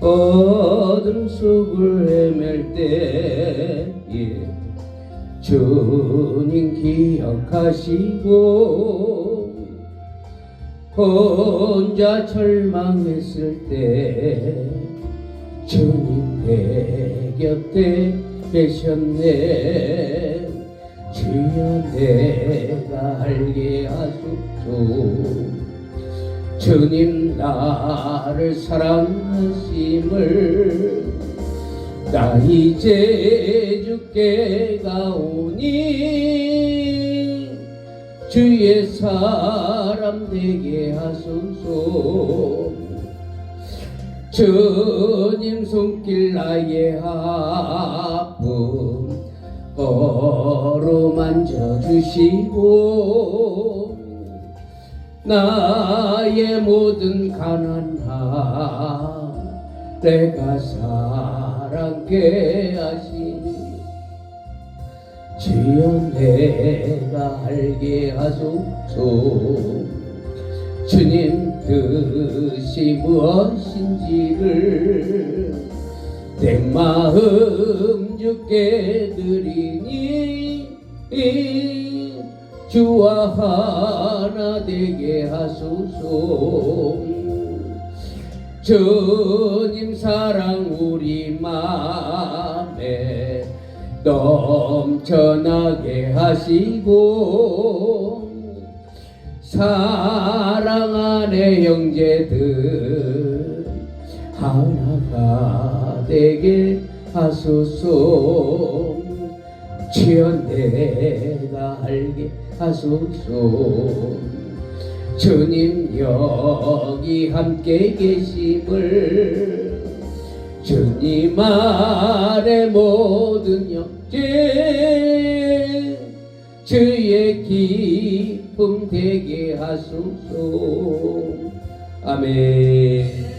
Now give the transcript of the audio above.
어둠 속을 헤맬 때에 주님 기억하시고 혼자 절망했을 때 주님 내 곁에 계셨네. 주여 내가 알게 하소서 주님 나를 사랑하심을 나 이제 주께 가오니 주의 사람 되게 하소서. 주님 손길 나의 아픔 어루만져 주시고 나의 모든 가난함 내가 사랑케 하시니 주여 내가 알게 하소서. 주님 뜻이 무엇인지를 내 마음 주께 드리니 주와 하나 되게 하소서. 주님 사랑 우리 맘에 넘쳐나게 하시고 사랑 안에 형제들 하나가 되게 하소서 주여 내가 알게 하소서. 주님 여기 함께 계심을 주님 안에 모든 영제 주의 기쁨 되게 하소서. 아멘